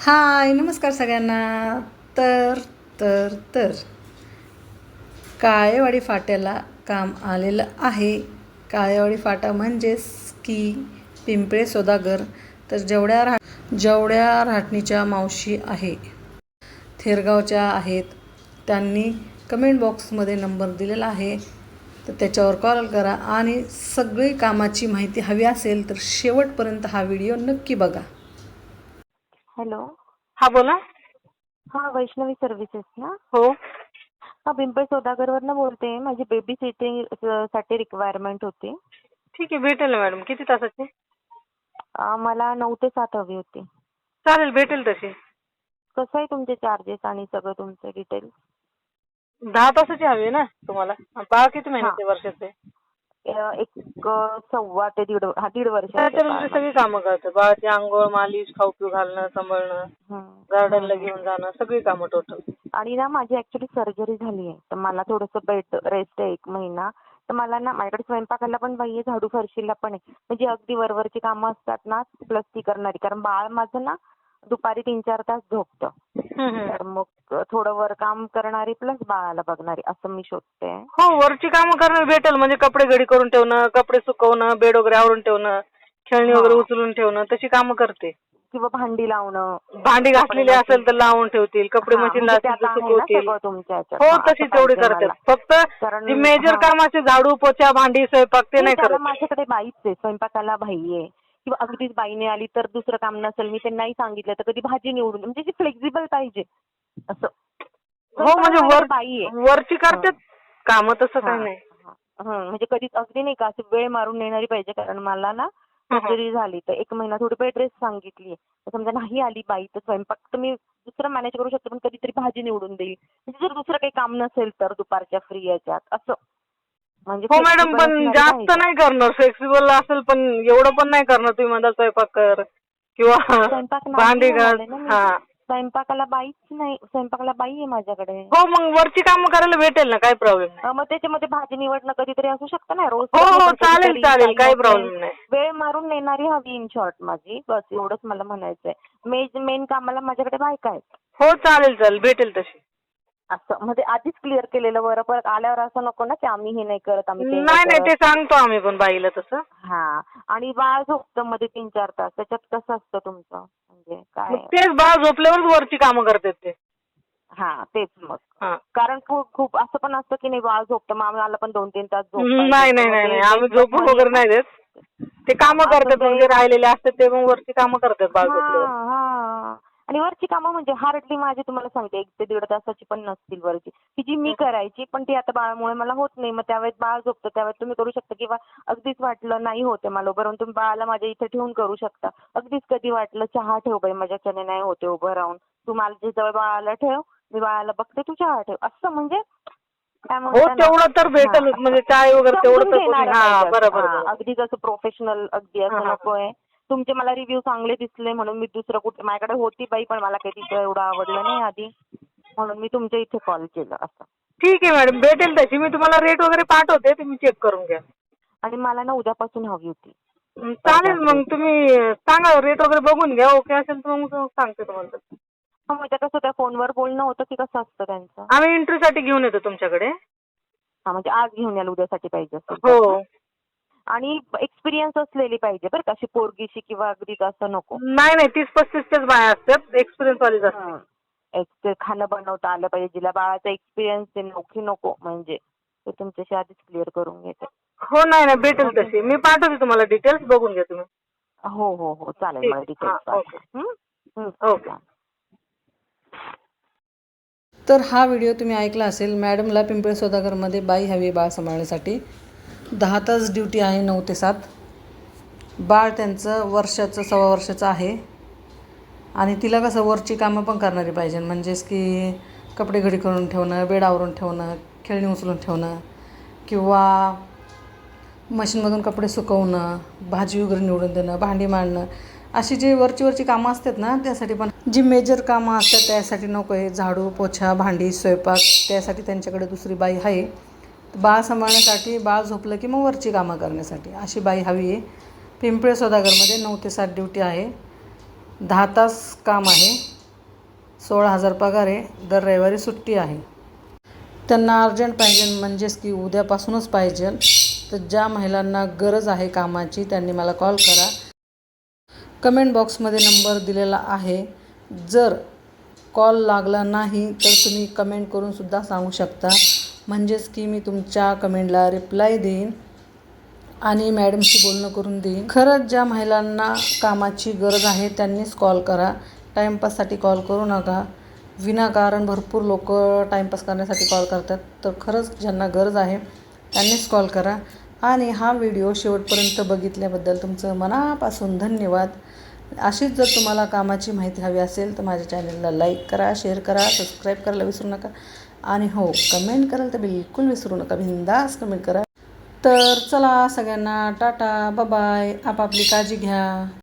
हाय नमस्कार सगळ्यांना. तर तर तर. काळेवाडी फाट्याला काम आलेलं आहे. काळेवाडी फाटा म्हणजेच की पिंपळे सोदागर. तर जेवढ्या राह जेवढ्या राहटणीच्या मावशी आहे थेरगावच्या आहेत त्यांनी कमेंट बॉक्समध्ये नंबर दिलेला आहे. तर त्याच्यावर कॉल करा आणि सगळी कामाची माहिती हवी असेल तर शेवटपर्यंत हा व्हिडिओ नक्की बघा. हॅलो. हा बोला. हा वैष्णवी सर्व्हिसेस ना? हो. हा पिंपळ सौदागरवरनं बोलते. माझी बेबी सिटिंगसाठी रिक्वायरमेंट होती. ठीक आहे भेटेल ना मॅडम किती तासाची? अं, मला नऊ ते सात हवी होती. चालेल भेटेल तशी. कसं आहे तुमचे चार्जेस आणि सगळं तुमचं डिटेल दहा तासाची हवी आहे ना तुम्हाला? बाळ किती महिन्याचे वर्षाचे? एक सव्वा ते दीड हा दीड वर्ष त्याच्यामध्ये सगळी कामं करते. बाळाची आंघोळ मालिश खाऊ पिऊ घालणं सांभाळणं गार्डनला घेऊन जाणं सगळी कामं टोटल आणि ना माझी ऍक्च्युली सर्जरी झाली आहे. तर मला थोडंसं बेड रेस्ट आहे एक महिना. तर मला ना माझ्याकडे स्वयंपाकाला पण बाई आहे झाडू फरशीला पण आहे. म्हणजे अगदी वरवरची कामं असतात ना प्लस ती करणारी. कारण बाळ माझं ना दुपारी तीन चार तास झोपतं. तर मग थोडं वर काम करणारी प्लस बाळाला बघणारी असं मी शोधते. हो वरची कामं करणं भेटेल. म्हणजे कपडे घडी करून ठेवणं कपडे सुकवणं बेड वगैरे आवरून ठेवणं खेळणी वगैरे. उचलून ठेवणं तशी कामं करते. किंवा भांडी लावणं. भांडी घासलेली असेल तर लावून ठेवतील. कपडे हा, मशीनला म्हणजे असतील तर त्यात आहे ना सुकवतील. सगळं तुमच्या ह्याच्यात. हो हा, तशी असं तेवढी पाहिजे करतात मला. फक्त कारण- मेजर हा. कामाचे झाडू पोछा भांडी स्वयंपाक ते नाही त्याला करत. माझ्याकडे बाईच आहे. स्वयंपाकाला बाई आहे. किंवा अगदीच बाईने आली तर दुसरं काम नसेल मी त्यांनाही सांगितलं तर कधी भाजी निवडून म्हणजे ती फ्लेक्झिबल पाहिजे. असं. हो म्हणजे स्वयंपाकाला वर बाई आहे. वरची करतात काम तसं काही नाही. म्हणजे कधीच अगदी नाही का असं वेळ मारून नेणारी पाहिजे कारण मला ना सर्जरी झाली तर एक महिना थोडी बेड रेस्ट सांगितली समजा नाही आली बाई तर स्वयंपाक तर मी दुसरं मॅनेज करू शकते पण कधीतरी भाजी निवडून देईल. म्हणजे जर दुसरं काही काम नसेल तर दुपारच्या फ्री याच्यात असं. म्हणजे हो मॅडम पण जास्त. नाही करणार. फ्लेक्सिबल असेल पण एवढं पण नाही करणार तुम्ही म्हणता स्वयंपाक कर किंवा भांडी मी. हा. स्वयंपाकाला बाईच नाही. स्वयंपाकाला बाई आहे माझ्याकडे. हो मग वरची कामं करायला भेटेल ना काही प्रॉब्लेम नाही. मग त्याच्यामध्ये भाजी निवडणं कधीतरी असू शकतं ना रोज हो हो चालेल चालेल काही. प्रॉब्लेम नाही. वेळ मारून नेणारी हवी इन शॉर्ट माझी बस एवढंच मला म्हणायचंय. मेन मेन कामाला माझ्याकडे बायका आहेत. हो चालेल चालेल भेटेल तशी. असं म्हणजे आधीच क्लिअर केलेलं बरं परत आल्यावर असं नको ना की आम्ही हे नाही करत आम्ही ते नाही नाही करत. ते सांगतो आम्ही पण बाईला तसं. हा आणि बाळ झोपतं मध्ये तीन चार तास त्याच्यात कसं असतं तुमचं? म्हणजे काय? मग तेच बाळ झोपल्यावरच वरची कामं करतात ते. हा तेच मग. हा. कारण खूप खूप असं पण असतं की नाही बाळ झोपतं मग आम्हाला पण दोन तीन तास झोप नाही पाहिजे. नाही नाही ते नाही आम्ही झोपून वगैरे नाही देत. ते कामं असं करतात म्हणजे राहिलेले असतात ते मग वरची कामं करतात बाळ हा झोपल्यावर. हा आणि वरची कामं म्हणजे हार्डली माझी तुम्हाला सांगते एक ते दीड तासाची पण नसतील वरची. की जी मी करायची पण ती आता बाळामुळे मला होत नाही. मग त्यावेळेस बाळ झोपतं त्यावेळेस तुम्ही करू शकता किंवा अगदीच वाटलं नाही होते मला उभं राहून. तुम्ही बाळाला माझ्या इथे ठेवून करू शकता. अगदीच कधी वाटलं चहा ठेव बाई माझ्याच्याने नाही होते उभं राहून. तू माझ्या जवळ बाळाला ठेव मी बाळाला बघते तू चहा ठेव. असं म्हणजे हो तेवढं तर भेटेल. म्हणजे चाय वगैरे तेवढं. अगदी जसं प्रोफेशनल अगदी असं. नकोय तुमचे मला रिव्ह्यू चांगले दिसले म्हणून मी दुसरं कुठे माझ्याकडे होती बाई पण मला काही तिचं एवढं आवडलं नाही आधी. म्हणून मी तुमच्या इथे कॉल केला असं. ठीक आहे मॅडम भेटेल तशी. मी तुम्हाला रेट वगैरे पाठवते तुम्ही चेक करून घ्या. आणि मला ना उद्यापासून हवी होती. हं, चालेल मग तुम्ही सांगा रेट वगैरे बघून घ्या. ओके असेल तर मग सांगते तुम्हाला. तसं. हा म्हणजे कसं त्या फोनवर बोलणं होतं की कसं असतं त्यांचं? आम्ही इंटरव्ह्यूसाठी घेऊन येतो तुमच्याकडे. हा म्हणजे आज घेऊन याल उद्यासाठी पाहिजे असेल तर. हो. आणि एक्सपिरियन्स असलेली पाहिजे बरं का अशी पोरगीशी किंवा अगदीच असं नको. नाही नाही तीस पस्तीसच्याच बाया असतात एक्सपिरियन्स वालीच असतात. हं. एक खाणं बनवता आलं पाहिजे जिला बाळाचा एक्सपिरियन्स आहे नोखी नको म्हणजे. ते तुमच्याशी आधीच क्लिअर करून घेते. हो नाही नाही भेटेल तशी. मी पाठवते तुम्हाला डिटेल्स बघून घ्या तुम्ही. हो हो हो चालेल ठीक. मला डिटेल्स हा, ओके. पाठवा ओके. तर हा व्हिडिओ तुम्ही ऐकला असेल मॅडमला पिंपळे सौदागरमध्ये बाई हवी बाळ सांभाळण्यासाठी. दहा तास ड्युटी आहे नऊ ते सात. बाळ त्यांचं वर्षाचं सव्वा वर्षाचं आहे. आणि तिला कसं वरची कामं पण करणारी पाहिजे म्हणजेच की कपडे घडी करून ठेवणं बेड आवरून ठेवणं खेळणी उचलून ठेवणं किंवा मशीनमधून कपडे सुकवणं भाजी वगैरे निवडून देणं भांडी मांडणं. अशी जी वरची वरची कामं असतात ना त्यासाठी पण जी मेजर कामं असतात त्यासाठी नको आहे. झाडू पोछा भांडी स्वयंपाक त्यासाठी त्यांच्याकडे दुसरी बाई आहे. बाळ सांभाळण्यासाठी बाळ झोपलं की मग वरची कामं करण्यासाठी. अशी बाई हवी आहे. पिंपळे सौदागरमध्ये नऊ ते सात ड्युटी आहे. दहा तास काम आहे. सोळा हजार पगार आहे. दर रविवारी सुट्टी आहे. त्यांना अर्जंट पाहिजे म्हणजेच की उद्यापासूनच पाहिजे. तर ज्या महिलांना गरज आहे कामाची त्यांनी मला कॉल करा. कमेंट बॉक्समध्ये नंबर दिलेला आहे. जर कॉल लागला नाही तर तुम्ही कमेंट करून सुद्धा सांगू शकता. म्हणजेच की मी तुमच्या कमेंटला रिप्लाय देईन आणि मॅडमशी बोलणं करून देईन. खरंच ज्या महिलांना कामाची गरज आहे त्यांनीच कॉल करा. टाईमपाससाठी कॉल करू नका. विनाकारण भरपूर लोक टाईमपास करण्यासाठी कॉल करतात. तर खरंच ज्यांना गरज आहे त्यांनीच कॉल करा. आणि हा व्हिडिओ शेवटपर्यंत बघितल्याबद्दल तुमचं मनापासून धन्यवाद. अशीच जर तुम्हाला कामाची माहिती हवी असेल तर माझ्या चॅनलला लाईक करा शेअर करा सबस्क्राईब करायला विसरू नका. आणि हो कमेंट कराल तर बिलकुल विसरू नका. बिंदास कमेंट करा. तर चला सगळ्यांना टाटा बाय आपापली काळजी घ्या.